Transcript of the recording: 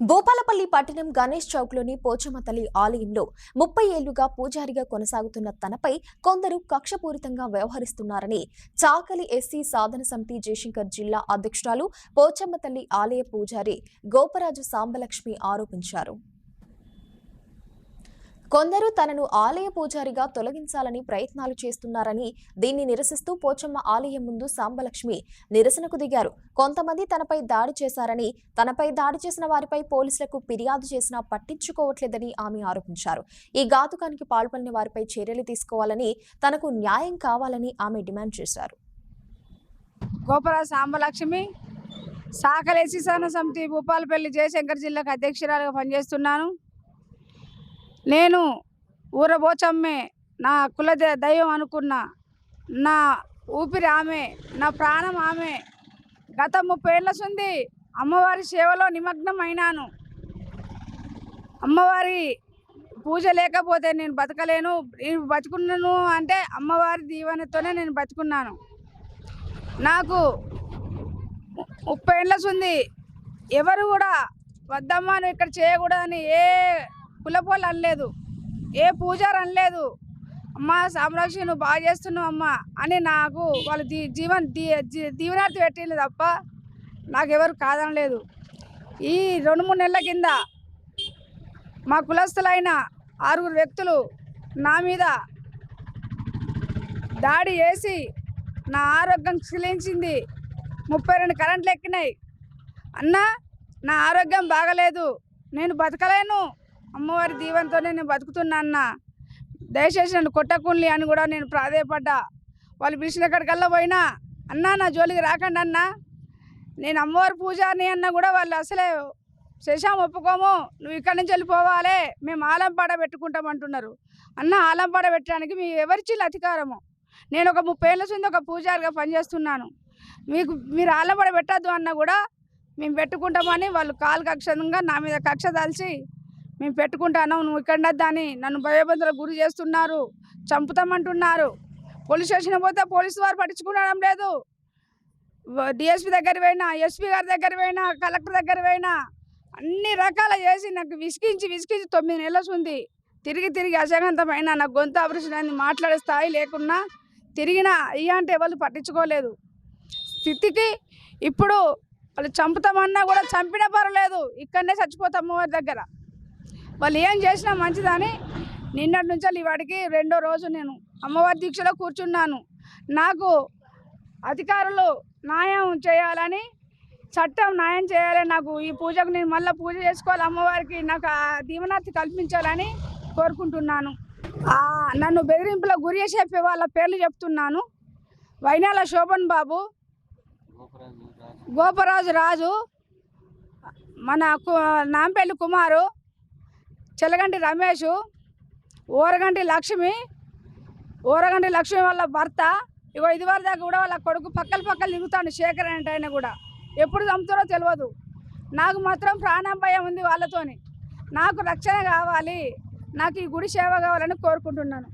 భూపాలపల్లి పట్టణం గణేష్ చౌక్లోని పోచమ్మ తల్లి ఆలయంలో ముప్పై ఏళ్ళుగా పూజారిగా కొనసాగుతున్న తనపై కొందరు కక్షపూరితంగా వ్యవహరిస్తున్నారని చాకలి ఎస్సీ సాధన సమితి జయశంకర్ జిల్లా అధ్యక్షురాలు పోచమ్మ తల్లి ఆలయ పూజారి గోపరాజు సాంబలక్ష్మి ఆరోపించారు. కొందరు తనను ఆలయ పూజారిగా తొలగించాలని ప్రయత్నాలు చేస్తున్నారని దీన్ని నిరసిస్తూ పోచమ్మ ఆలయం ముందు సాంబలక్ష్మి నిరసనకు దిగారు. కొంతమంది తనపై దాడి చేశారని తనపై దాడి చేసిన వారిపై పోలీసులకు ఫిర్యాదు చేసినా పట్టించుకోవట్లేదని ఆమె ఆరోపించారు. ఈ ఘాతుకానికి పాల్పడిన వారిపై చర్యలు తీసుకోవాలని తనకు న్యాయం కావాలని ఆమె డిమాండ్ చేశారు. గోపరాజు సాంబలక్ష్మి సాకలేసి సమితి భూపాలపల్లి జయశంకర్ జిల్లాకు అధ్యక్షురాలుగా పనిచేస్తున్నాను. నేను ఊరబోచమ్మే నా కుల దైవం అనుకున్న నా ఊపిరి ఆమె నా ప్రాణం ఆమె. గత ముప్పై ఏళ్ళ సుంది అమ్మవారి సేవలో నిమగ్నం అయినాను అమ్మవారి పూజ లేకపోతే నేను బతకలేను. నేను బతుకున్నాను అంటే అమ్మవారి దీవెనతోనే నేను బతుకున్నాను. నాకు ముప్పై ఏళ్ళ సుంది ఎవరు కూడా వద్దమ్మా నువ్వు ఇక్కడ చేయకూడదని ఏ కులపోలు అనలేదు. ఏ పూజారు అనలేదు. అమ్మ సామ్రాక్షి నువ్వు బాగా చేస్తున్నావు అమ్మా అని నాకు వాళ్ళు దీ జీవన్ దీ దీవనార్థి పెట్టింది తప్ప నాకెవరు కాదనలేదు. ఈ రెండు మూడు నెలల కింద మా కులస్తులైన ఆరుగురు వ్యక్తులు నా మీద దాడి చేసి నా ఆరోగ్యం క్షీణించింది. ముప్పై రెండు కరెంట్లు ఎక్కినాయి. అన్నా నా ఆరోగ్యం బాగలేదు. నేను బతకలేను. అమ్మవారి దీవెనతోనే నేను బతుకుతున్నా అన్న. దయచేసి నన్ను కొట్టకుండి అని కూడా నేను ప్రాధేయపడ్డా. వాళ్ళు పిలిచిన ఎక్కడికల్లా పోయినా అన్నా నా జోలికి రాకండి అన్నా. నేను అమ్మవారి పూజాని అన్నా కూడా వాళ్ళు అసలే శశాం ఒప్పుకోము. నువ్వు ఇక్కడి నుంచి వెళ్ళిపోవాలి. మేము ఆలంపాడ పెట్టుకుంటాం అంటున్నారు. అన్న ఆలంపాడ పెట్టడానికి మీ ఎవరిచిల్ అధికారము? నేను ఒక ముప్పై ఏళ్ళ నుంచి ఒక పూజారిగా పనిచేస్తున్నాను. మీకు మీరు ఆలంపాడ పెట్టద్దు అన్నా కూడా మేము పెట్టుకుంటామని వాళ్ళు కాలు కక్షంగా నా మీద కక్ష దాల్చి మేము పెట్టుకుంటాను నువ్వు ఇక్కడ అని నన్ను భయబంధులకు గురి చేస్తున్నారు చంపుతామంటున్నారు. పోలీస్ స్టేషన్ పోతే పోలీసు వారు పట్టించుకోవడం లేదు. డిఎస్పి దగ్గర పోయినా ఎస్పీ గారి దగ్గర పోయినా కలెక్టర్ దగ్గర పోయినా అన్ని రకాల చేసి నాకు విసిగించి విసిగించి తొమ్మిది నెలలు ఉంది తిరిగి తిరిగి అసగంతమైన నాకు గొంతు ఆపరేషన్ మాట్లాడే స్థాయి లేకున్నా తిరిగినా అయ్యా అంటే ఎవరు పట్టించుకోలేదు. స్థితికి ఇప్పుడు వాళ్ళు చంపుతామన్నా కూడా చంపిన పర్వాలేదు ఇక్కడనే చచ్చిపోతాము వారి దగ్గర. వాళ్ళు ఏం చేసినా మంచిదని నిన్నటి నుంచి వాడికి రెండో రోజు నేను అమ్మవారి దీక్షలో కూర్చున్నాను. నాకు అధికారులు న్యాయం చేయాలని చట్టం న్యాయం చేయాలని నాకు ఈ పూజకు నేను మళ్ళీ పూజ చేసుకోవాలి అమ్మవారికి నాకు ఆ కల్పించాలని కోరుకుంటున్నాను. నన్ను బెదిరింపులో గురి చేసే వాళ్ళ పేర్లు చెప్తున్నాను. వైనాల శోభన్ బాబు గోపరాజు రాజు మన కు- నాంపల్లి కుమారు చెలగంటి రమేష్ ఊరగంటి లక్ష్మి ఊరగంటి లక్ష్మి వాళ్ళ భర్త ఇగో ఇదివరకు దాకా కూడా వాళ్ళ కొడుకు పక్కల పక్కలు తిరుగుతాడు శేఖర్ అంటే ఆయన కూడా. ఎప్పుడు చంపుతారో తెలియదు నాకు మాత్రం ప్రాణం భయం ఉంది వాళ్ళతోని. నాకు రక్షణ కావాలి. నాకు ఈ గుడి సేవ కావాలని కోరుకుంటున్నాను.